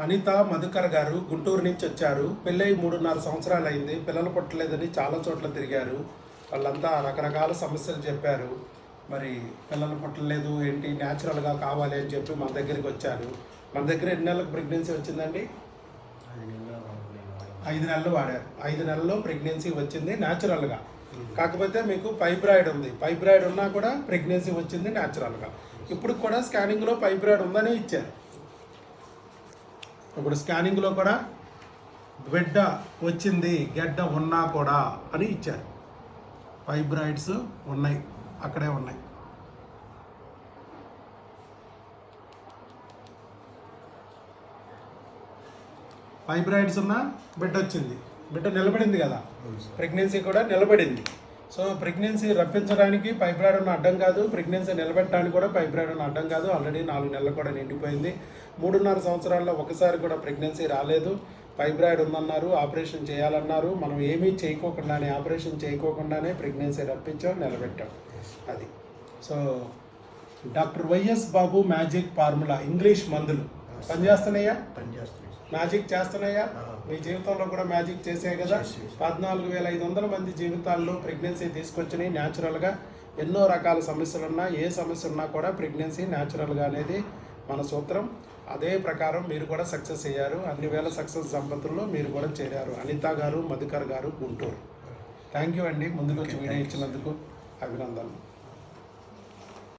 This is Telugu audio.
అనిత మధుకర్ గారు గుంటూరు నుంచి వచ్చారు. పెళ్ళై మూడున్నర సంవత్సరాలు అయింది పిల్లలు పుట్టలేదని చాలా చోట్ల తిరిగారు. వాళ్ళంతా రకరకాల సమస్యలు చెప్పారు. మరి పిల్లలు పుట్టలేదు ఏంటి? న్యాచురల్గా కావాలి అని చెప్పి మన దగ్గరికి వచ్చారు. మన దగ్గర ఎన్ని నెలలకు ప్రెగ్నెన్సీ వచ్చిందండి? ఐదు నెలలు వాడారు. ఐదు నెలల్లో ప్రెగ్నెన్సీ వచ్చింది న్యాచురల్గా. కాకపోతే మీకు ఫైబ్రాయిడ్ ఉంది. ఫైబ్రాయిడ్ ఉన్నా కూడా ప్రెగ్నెన్సీ వచ్చింది న్యాచురల్గా. ఇప్పుడు కూడా స్కానింగ్లో ఫైబ్రాయిడ్ ఉందని ఇచ్చారు. ఇప్పుడు స్కానింగ్లో కూడా బిడ్డ వచ్చింది గడ్డ ఉన్నా కూడా అని ఇచ్చారు. ఫైబ్రాయిడ్స్ ఉన్నాయి అక్కడే ఉన్నాయి. ఫైబ్రాయిడ్స్ ఉన్న బిడ్డ వచ్చింది. బిడ్డ నిలబడింది కదా? ప్రెగ్నెన్సీ కూడా నిలబడింది. సో ప్రెగ్నెన్సీ రప్పించడానికి ఫైబ్రాయిడ్ ఉన్న అడ్డం కాదు. ప్రెగ్నెన్సీ నిలబెట్టడానికి కూడా ఫైబ్రాయిడ్ ఉన్న అడ్డం కాదు. ఆల్రెడీ నాలుగు నెలలు కూడా నిండిపోయింది. మూడున్నర సంవత్సరాల్లో ఒకసారి కూడా ప్రెగ్నెన్సీ రాలేదు. ఫైబ్రాయిడ్ ఉందన్నారు. ఆపరేషన్ చేయాలన్నారు. మనం ఏమీ చేయకోకుండానే ఆపరేషన్ చేయకోకుండానే ప్రెగ్నెన్సీ రప్పించాం నిలబెట్టాం. అది. So doctor YS Babu magic formula English మందులు. పనిచేస్తున్నాయా? పనిచేస్తుంది మ్యాజిక్ చేస్తున్నాయా? మీ జీవితంలో కూడా మ్యాజిక్ చేసే కదా? పద్నాలుగు వేల ఐదు వందల మంది జీవితాల్లో ప్రెగ్నెన్సీ తీసుకొచ్చి న్యాచురల్గా. ఎన్నో రకాల సమస్యలు ఉన్నా ఏ సమస్య ఉన్నా కూడా ప్రెగ్నెన్సీ న్యాచురల్గా అనేది మన సూత్రం. అదే ప్రకారం మీరు కూడా సక్సెస్ అయ్యారు. అన్ని వేల సక్సెస్ దంపతుల్లో మీరు కూడా చేరారు. అనిత గారు మధుకర్ గారు గుంటూరు. థ్యాంక్ యూ అండి. ముందుకు వచ్చి వీడియో ఇచ్చినందుకు అభినందనలు.